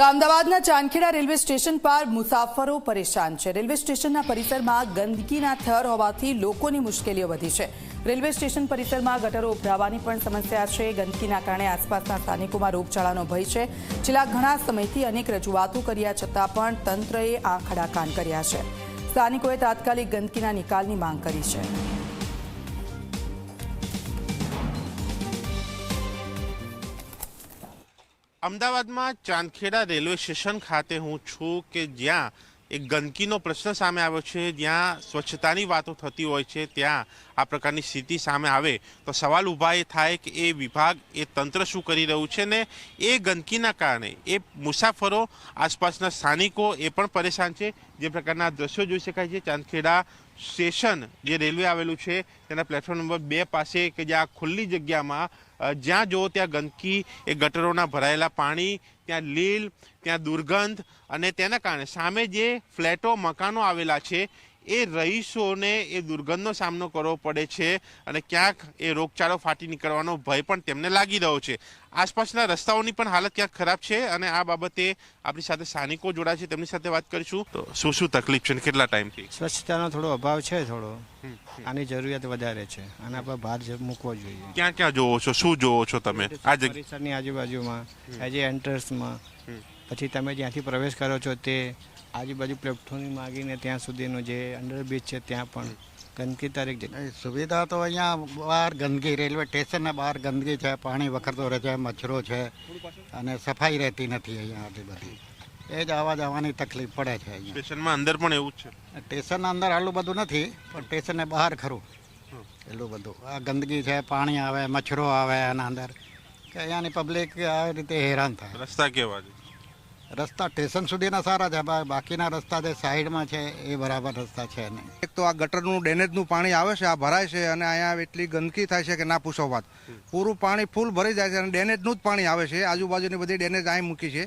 તો અમદાવાદના Chandkheda railway station પર મુસાફરો પરેશાન છે. રેલવે સ્ટેશનના પરિસરમાં ગંદકીના થર હોવાથી લોકોની મુશ્કેલીઓ વધી છે. રેલવે સ્ટેશન પરિસરમાં ગટરો ઉભરાવાની પણ સમસ્યા છે. ગંદકીના કારણે આસપાસના સ્થાનિકોમાં રોગચાળાનો ભય છે. છેલ્લા ઘણા સમયથી અનેક રજૂઆતો કર્યા છતાં પણ તંત્રએ આંખડા કાન કર્યા છે. સ્થાનિકોએ તાત્કાલિક ગંદકીના નિકાલની માંગ કરી છે. અમદાવાદમાં ચાંદખેડા રેલવે સ્ટેશન ખાતે હું છું કે જ્યાં એક ગંદકીનો પ્રશ્ન સામે આવ્યો છે, જ્યાં સ્વચ્છતાની વાતો થતી હોય છે, ત્યાં આ પ્રકારની સ્થિતિ સામે આવે તો સવાલ ઊભા એ થાય કે એ વિભાગ, એ તંત્ર શું કરી રહ્યું છે ને એ ગંદકીના કારણે એ મુસાફરો, આસપાસના સ્થાનિકો એ પણ પરેશાન છે. જે પ્રકારના દ્રશ્યો જોઈ શકાય છે. ચાંદખેડા સ્ટેશન જે રેલવે આવેલું છે, તેના પ્લેટફોર્મ નંબર બે પાસે કે જ્યાં ખુલ્લી જગ્યામાં જ્યાં જુઓ ત્યાં ગંદકી, એ ગટરોના ભરાયેલા પાણી, ત્યાં લીલ, ત્યાં દુર્ગંધ અને તેના કારણે સામે જે ફ્લેટો, મકાનો આવેલા છે એ રહીશોને એ દુર્ગંધનો સામનો કરવો પડે છે અને ક્યાંક એ રોગચાળો ફાટી નીકળવાનો ભય પણ તેમને લાગી રહ્યો છે. આસપાસના રસ્તાઓની પણ હાલત ક્યાંક ખરાબ છે અને આ બાબતે આપણી સાથે સ્થાનિકો જોડાય છે તેમની સાથે વાત કરીશું. તો શું શું તકલીફ છે કેટલા ટાઈમથી? સ્વચ્છતાનો થોડો અભાવ છે થોડો. આની જરૂરિયાત વધારે છે. આના પર ભાર જ મૂકવો જોઈએ. ક્યાં ક્યાં જોવો છો? શું જોવો છો તમે? આ પરિસરની આજુબાજુમાં એજ એન્ટ્રન્સમાં પછી તમે જ્યાંથી પ્રવેશ કરો છો તે આજુબાજુ પ્લેટફોર્મની માગીને ત્યાં સુધીનો જે અંડરબ્રિજ છે ત્યાં પણ ગંદકી તારીખ જગ્યા સુવિધા તો અહીંયા બહાર ગંદકી રેલવે સ્ટેશનને બહાર ગંદકી છે પાણી વખરતો રહે છે મચ્છરો છે અને સફાઈ રહેતી નથી અહીંયા આટલી બધી એ જ આવવા જવાની તકલીફ પડે છે અહીંયા. સ્ટેશનમાં અંદર પણ એવું જ છે? સ્ટેશનના અંદર આટલું બધું નથી પણ સ્ટેશનને બહાર ખરું. એટલું બધું. આ ગંદકી છે પાણી આવે મચ્છરો આવે એના અંદર કે અહીંયાની પબ્લિક આવી રીતે હેરાન થાય. રસ્તા કેવા છે? રસ્તા સ્ટેશન સુધીના સારા છે બાકીના રસ્તા જે સાઈડમાં છે એ બરાબર રસ્તા છે નહીં. એક તો આ ગટરનું ડેનેજનું પાણી આવે છે આ ભરાય છે અને અહીંયા એટલી ગંદકી થાય છે કે ના પૂછો વાત. પૂરું પાણી ફૂલ ભરી જાય છે અને ડેનેજનું જ પાણી આવે છે આજુબાજુની બધી ડેનેજ અહીં મૂકી છે.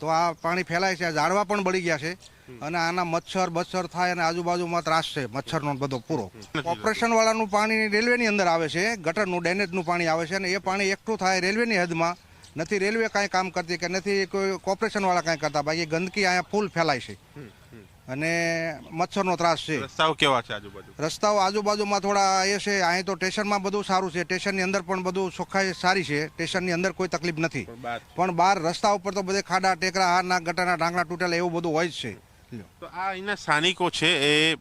તો આ પાણી ફેલાય છે આ ઝાડવા પણ બળી ગયા છે અને આના મચ્છર બચ્છર થાય અને આજુબાજુમાં ત્રાસ છે મચ્છરનો બધો પૂરો. ઓપરેશન વાળાનું પાણી રેલવેની અંદર આવે છે ગટરનું ડેનેજનું પાણી આવે છે અને એ પાણી એકઠું થાય રેલવેની હદમાં નથી રેલવે કાંઈ કામ કરતી કે નથી કોઈ કોપરેશનવાળા કાંઈ કરતા. બાકી ગંદકી અહીંયા ફૂલ ફેલાય છે. અને મચ્છરનો ત્રાસ છે. રસ્તાઓ કેવા છે આજુબાજુ? રસ્તાઓ આજુબાજુમાં થોડા એ છે અહીં તો સ્ટેશનમાં બધું સારું છે. સ્ટેશનની અંદર પણ બધું ચોખ્ખાઈ સારી છે. સ્ટેશનની અંદર કોઈ તકલીફ નથી. પણ બહાર રસ્તા ઉપર તો બધે ખાડા ટેકરા હારના ગટરના ઢાંકણા તૂટેલા એવું બધું હોય જ છે. તો આ અહીંના સ્થાનિકો છે એ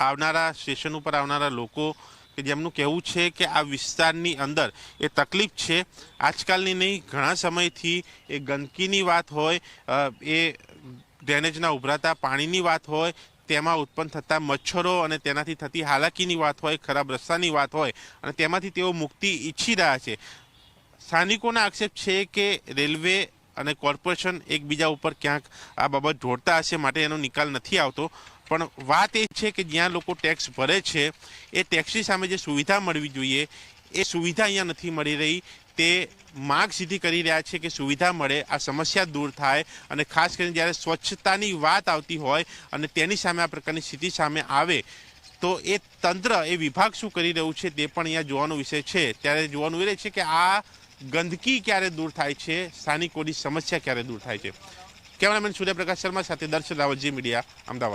આવનારા સ્ટેશન ઉપર આવનારા લોકો કે જેમનું કહેવું છે કે આ વિસ્તારની અંદર એ તકલીફ છે. આજકાલની નહીં, ઘણા સમયથી એ ગંદકીની વાત હોય એ ડ્રેનેજના ઉભરાતા પાણીની વાત હોય, તેમાં ઉત્પન્ન થતા મચ્છરો અને તેનાથી થતી હાલાકીની વાત હોય, ખરાબ રસ્તાની વાત હોય અને તેમાંથી તેઓ મુક્તિ ઈચ્છી રહ્યા છે. સ્થાનિકોના આક્ષેપ છે કે રેલવે અને કોર્પોરેશન એકબીજા ઉપર ક્યાંક આ બાબત જોડતા હશે, માટે એનો નિકાલ નથી આવતો. પણ વાત એ છે કે જ્યાં લોકો ટેક્સ ભરે છે, એ ટેક્સની સામે જે સુવિધા મળવી જોઈએ, એ સુવિધા અહીંયા નથી મળી રહી. તે માગ સીધી કરી રહ્યા છે કે સુવિધા મળે, આ સમસ્યા દૂર થાય અને ખાસ કરીને જ્યારે સ્વચ્છતાની વાત આવતી હોય અને તેની સામે આ પ્રકારની સ્થિતિ સામે આવે, તો એ તંત્ર, એ વિભાગ શું કરી રહ્યું છે તે પણ અહીંયા જોવાનો વિષય છે. ત્યારે જોવાનું એ છે કે આ ગંદકી ક્યારે દૂર થાય છે, સ્થાનિકોની સમસ્યા ક્યારે દૂર થાય છે. કેમેરામેન સૂર્યપ્રકાશ શર્મા સાથે દર્શન રાવતજી મીડિયા, અમદાવાદ.